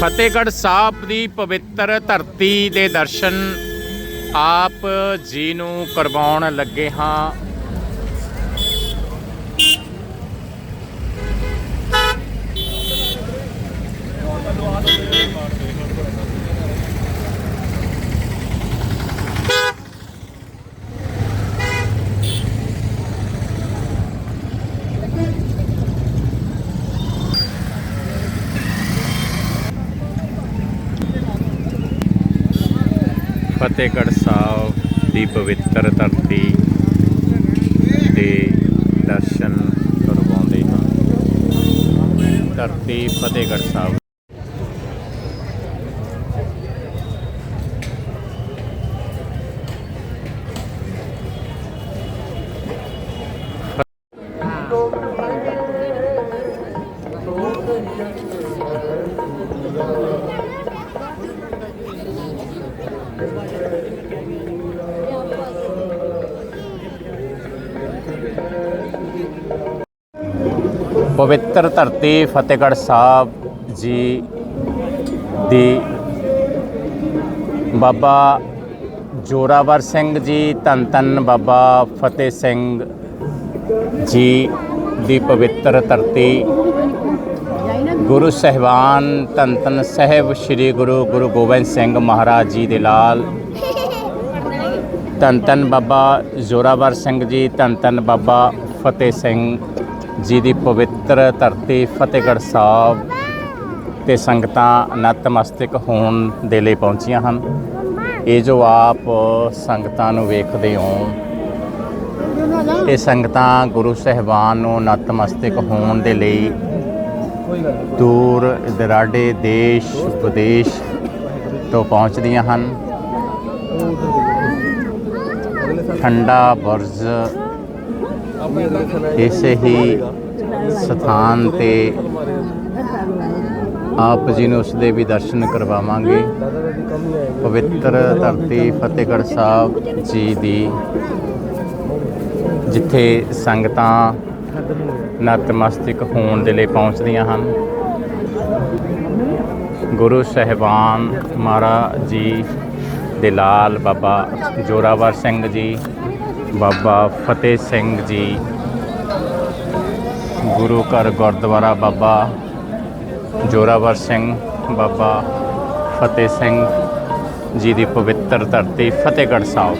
ਫਤਿਹਗੜ੍ਹ ਸਾਹਿਬ ਦੀ ਪਵਿੱਤਰ ਧਰਤੀ ਦੇ ਦਰਸ਼ਨ ਆਪ ਜੀ ਨੂੰ ਕਰਵਾਉਣ ਲੱਗੇ ਹਾਂ। ਫਤਿਹਗੜ੍ਹ ਸਾਹਿਬ ਦੀ ਪਵਿੱਤਰ ਧਰਤੀ ਦੇ ਦਰਸ਼ਨ ਕਰਵਾਉਂਦੇ ਹਾਂ। ਧਰਤੀ ਫਤਿਹਗੜ੍ਹ ਸਾਹਿਬ ਪਵਿੱਤਰ ਧਰਤੀ ਫਤਿਹਗੜ੍ਹ ਸਾਹਿਬ ਜੀ ਦੀ ਬਾਬਾ ਜੋਰਾਵਰ ਸਿੰਘ ਜੀ, ਧੰਨ ਧੰਨ ਬਾਬਾ ਫਤਿਹ ਸਿੰਘ ਜੀ ਦੀ ਪਵਿੱਤਰ ਧਰਤੀ। ਗੁਰੂ ਸਹਿਬਾਨ ਧੰਨ ਧੰਨ ਸਾਹਿਬ ਸ੍ਰੀ ਗੁਰੂ ਗੁਰੂ ਗੋਬਿੰਦ ਸਿੰਘ ਮਹਾਰਾਜ ਜੀ ਦੇ ਲਾਲ। ਧੰਨ ਧੰਨ ਬਾਬਾ ਜ਼ੋਰਾਵਰ ਸਿੰਘ ਜੀ, ਧੰਨ ਧੰਨ ਬਾਬਾ ਫਤਿਹ ਸਿੰਘ ਜੀ ਦੀ ਪਵਿੱਤਰ ਧਰਤੀ ਫਤਿਹਗੜ੍ਹ ਸਾਹਿਬ ਤੇ ਸੰਗਤਾਂ ਨਤਮਸਤਕ ਹੋਣ ਦੇ ਲਈ ਪਹੁੰਚੀਆਂ ਹਨ। ਇਹ ਜੋ ਆਪ ਸੰਗਤਾਂ ਨੂੰ ਵੇਖਦੇ ਹੋ, ਇਹ ਸੰਗਤਾਂ ਗੁਰੂ ਸਹਿਬਾਨ ਨੂੰ ਨਤਮਸਤਕ ਹੋਣ ਦੇ ਲਈ ਦੂਰ ਦਰਾਡੇ ਦੇਸ਼, ਵਿਦੇਸ਼ ਤੋਂ ਪਹੁੰਚਦੀਆਂ ਹਨ। ਠੰਡਾ ਬੁਰਜ ਇਸੇ ਹੀ ਸਥਾਨ ਤੇ ਆਪ ਜੀ ਨੂੰ ਉਸ ਦੇ ਵੀ ਦਰਸ਼ਨ ਕਰਵਾਵਾਂਗੇ। ਪਵਿੱਤਰ ਧਰਤੀ ਫਤਿਹਗੜ੍ਹ ਸਾਹਿਬ ਜੀ ਦੀ, ਜਿੱਥੇ ਸੰਗਤਾਂ ਨਤਮਸਤਕ ਹੋਣ ਦੇ ਲਈ ਪਹੁੰਚਦੀਆਂ ਹਨ। ਗੁਰੂ ਸਹਿਬਾਨ ਮਹਾਰਾਜ ਜੀ ਦੇ ਲਾਲ ਬਾਬਾ ਜੋਰਾਵਰ ਸਿੰਘ ਜੀ ਬਾਬਾ ਫਤਿਹ ਸਿੰਘ ਜੀ, ਗੁਰੂ ਘਰ ਗੁਰਦੁਆਰਾ ਬਾਬਾ ਜੋਰਾਵਰ ਸਿੰਘ, ਬਾਬਾ ਫਤਿਹ ਸਿੰਘ ਜੀ ਦੀ ਪਵਿੱਤਰ ਧਰਤੀ ਫਤਿਹਗੜ੍ਹ ਸਾਹਿਬ।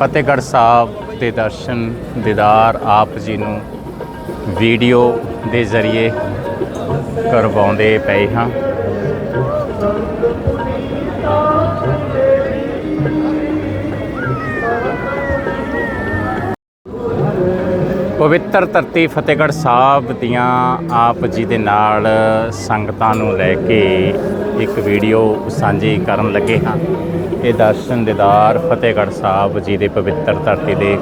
ਫਤਿਹਗੜ੍ਹ ਸਾਹਿਬ ਦੇ ਦਰਸ਼ਨ ਦੀਦਾਰ ਆਪ ਜੀ ਨੂੰ ਵੀਡੀਓ ਦੇ ਜ਼ਰੀਏ ਕਰਵਾਉਂਦੇ ਪਏ ਹਾਂ। ਪਵਿੱਤਰ ਧਰਤੀ ਫਤਿਹਗੜ੍ਹ ਸਾਹਿਬ ਦੀਆਂ ਆਪ ਜੀ ਦੇ ਨਾਲ ਸੰਗਤਾਂ ਨੂੰ ਲੈ ਕੇ ਇੱਕ ਵੀਡੀਓ ਸਾਂਝੀ ਕਰਨ ਲੱਗੇ ਹਾਂ। ਇਹ ਦਰਸ਼ਨ ਦੀਦਾਰ ਫਤਿਹਗੜ੍ਹ ਸਾਹਿਬ ਜੀ ਦੇ ਪਵਿੱਤਰ ਧਰਤੀ ਦੇ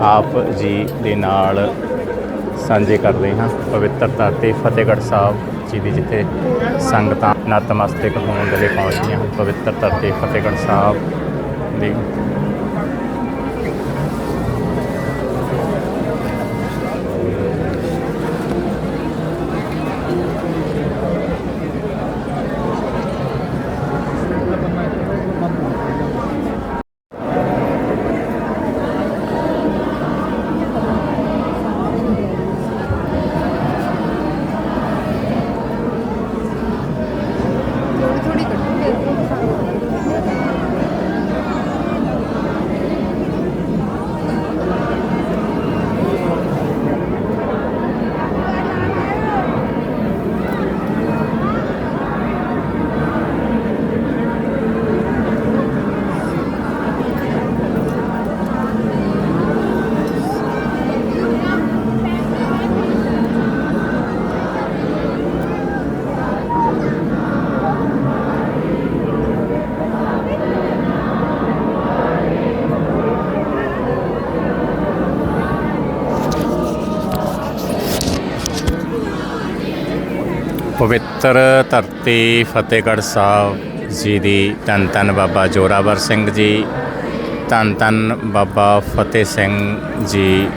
ਆਪ ਜੀ ਦੇ ਨਾਲ ਸਾਂਝੇ ਕਰਦੇ ਹਾਂ। ਪਵਿੱਤਰ ਧਰਤੀ ਫਤਿਹਗੜ੍ਹ ਸਾਹਿਬ ਜੀ ਦੀ ਜਿੱਥੇ ਸੰਗਤਾਂ ਨਤਮਸਤਕ ਹੋਣ ਦੇ ਲਈ ਪਹੁੰਚੀਆਂ। ਹਨ ਪਵਿੱਤਰ ਧਰਤੀ ਫਤਿਹਗੜ੍ਹ ਸਾਹਿਬ ਦੀ ਪਵਿੱਤਰ ਧਰਤੀ ਫਤਿਹਗੜ੍ਹ ਸਾਹਿਬ ਜੀ ਦੀ ਧੰਨ ਧੰਨ ਬਾਬਾ ਜੋਰਾਵਰ ਸਿੰਘ ਜੀ, ਧੰਨ ਧੰਨ ਬਾਬਾ ਫਤਿਹ ਸਿੰਘ ਜੀ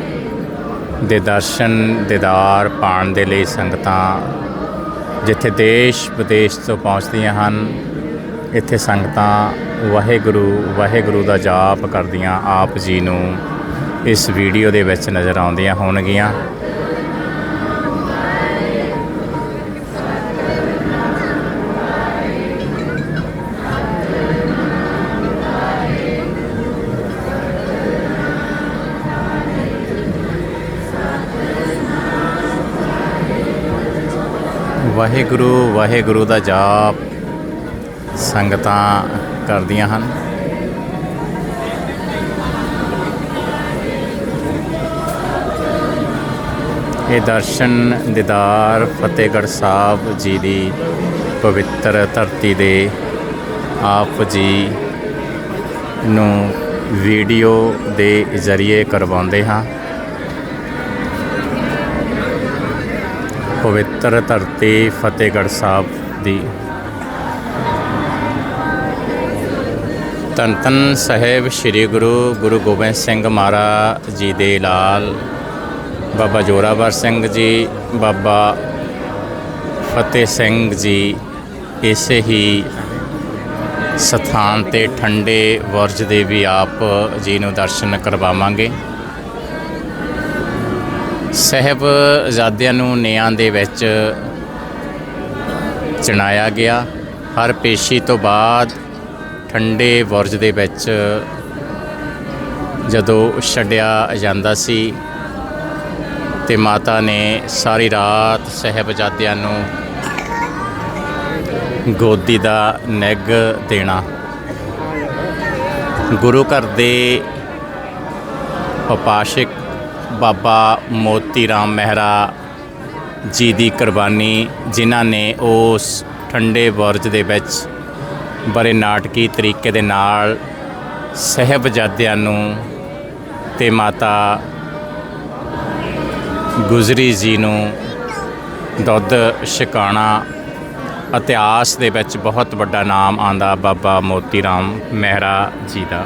ਦੇ ਦਰਸ਼ਨ, ਦੀਦਾਰ ਪਾਣ ਦੇ ਲਈ ਸੰਗਤਾਂ ਜਿੱਥੇ ਦੇਸ਼ ਵਿਦੇਸ਼ ਤੋਂ ਪਹੁੰਚਦੀਆਂ ਹਨ, ਇੱਥੇ ਸੰਗਤਾਂ ਵਾਹਿਗੁਰੂ ਵਾਹਿਗੁਰੂ ਦਾ ਜਾਪ ਕਰਦੀਆਂ ਆਪ ਜੀ ਨੂੰ ਇਸ ਵੀਡੀਓ ਦੇ ਵਿੱਚ ਨਜ਼ਰ ਆਉਂਦੀਆਂ ਹੋਣਗੀਆਂ। ਵਾਹਿਗੁਰੂ ਵਾਹਿਗੁਰੂ ਦਾ ਜਾਪ ਸੰਗਤਾਂ ਕਰਦੀਆਂ ਹਨ। ਇਹ ਦਰਸ਼ਨ ਦੀਦਾਰ ਫਤਿਹਗੜ੍ਹ ਸਾਹਿਬ ਜੀ ਦੀ ਪਵਿੱਤਰ ਧਰਤੀ ਦੇ ਆਪ ਜੀ ਨੂੰ ਵੀਡੀਓ ਦੇ ਜ਼ਰੀਏ ਕਰਵਾਉਂਦੇ ਹਾਂ। ਪਵਿੱਤਰ ਧਰਤੀ ਫਤਿਹਗੜ੍ਹ ਸਾਹਿਬ ਦੀ। ਧੰਨ ਧੰਨ ਸਾਹਿਬ ਸ੍ਰੀ ਗੁਰੂ ਗੁਰੂ ਗੋਬਿੰਦ ਸਿੰਘ ਮਹਾਰਾਜ ਜੀ ਦੇ ਲਾਲ, ਬਾਬਾ ਜੋਰਾਵਰ ਸਿੰਘ ਜੀ, ਬਾਬਾ ਫਤਿਹ ਸਿੰਘ ਜੀ ਇਸੇ ਹੀ ਸਥਾਨ ਤੇ ਠੰਡੇ ਵਰਜ ਦੇ ਵੀ ਆਪ ਜੀ ਨੂੰ ਦਰਸ਼ਨ ਕਰਵਾਵਾਂਗੇ। ਸਾਹਿਬਜ਼ਾਦਿਆਂ ਨੂੰ ਨਿਆਂ ਦੇ ਵਿੱਚ ਚਣਾਇਆ ਗਿਆ। ਹਰ ਪੇਸ਼ੀ ਤੋਂ ਬਾਅਦ ਠੰਡੇ ਬੁਰਜ ਦੇ ਵਿੱਚ ਜਦੋਂ ਛੱਡਿਆ ਜਾਂਦਾ ਸੀ ਤੇ ਮਾਤਾ ਨੇ ਸਾਰੀ ਰਾਤ ਸਾਹਿਬਜ਼ਾਦਿਆਂ ਨੂੰ ਗੋਦੀ ਦਾ ਨਿੱਘ ਦੇਣਾ। ਗੁਰੂ ਘਰ ਦੇ ਉਪਾਸ਼ਕ ਬਾਬਾ ਮੋਤੀ ਰਾਮ ਮਹਿਰਾ ਜੀ ਦੀ ਕੁਰਬਾਨੀ, ਜਿਨ੍ਹਾਂ ਨੇ ਉਸ ਠੰਡੇ ਬੁਰਜ ਦੇ ਵਿੱਚ ਬੜੇ ਨਾਟਕੀ ਤਰੀਕੇ ਦੇ ਨਾਲ ਸਹਿਬਜ਼ਾਦਿਆਂ ਨੂੰ ਤੇ ਮਾਤਾ ਗੁਜਰੀ ਜੀ ਨੂੰ ਦੁੱਧ ਛਕਾਣਾ ਇਤਿਹਾਸ ਦੇ ਵਿੱਚ ਬਹੁਤ ਵੱਡਾ ਨਾਮ ਆਂਦਾ ਬਾਬਾ ਮੋਤੀ ਰਾਮ ਮਹਿਰਾ ਜੀ ਦਾ।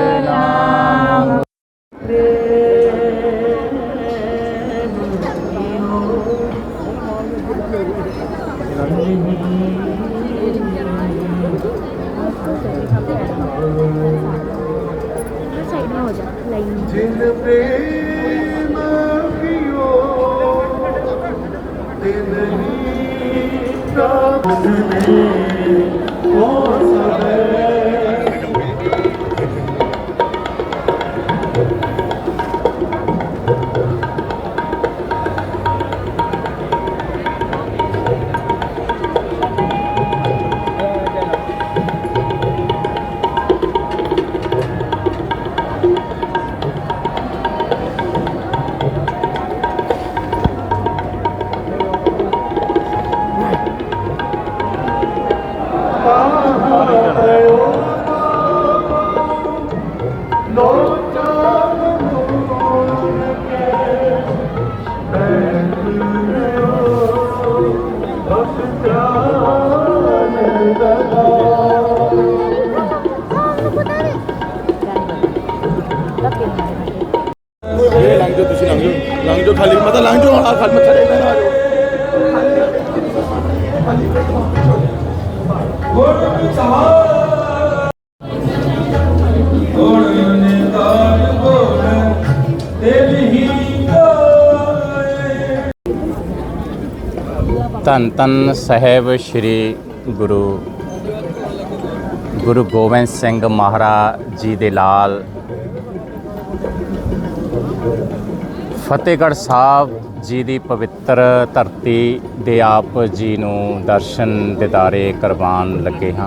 Amen. ਜਾਓ, ਤੁਸੀਂ ਲੰਘ ਜਾਓ। ਲੰਘ ਜਾਓ ਖਾਲੀ ਮਤਾ ਲੰਘ ਜਾਓ ਆ ਖਾਲੀ ਮੱਥਾ ਟੇਕਣ, ਆ ਜਾਓ। ਧੰਨ ਧੰਨ ਸਾਹਿਬ ਸ੍ਰੀ ਗੁਰੂ ਗੁਰੂ ਗੋਬਿੰਦ ਸਿੰਘ ਮਹਾਰਾਜ ਜੀ ਦੇ ਲਾਲ ਫਤਿਹਗੜ੍ਹ ਸਾਹਿਬ ਜੀ ਦੀ ਪਵਿੱਤਰ ਧਰਤੀ ਦੇ ਆਪ ਜੀ ਨੂੰ ਦਰਸ਼ਨ ਦਿਦਾਰੇ ਕਰਵਾਉਣ ਲੱਗੇ ਹਾਂ।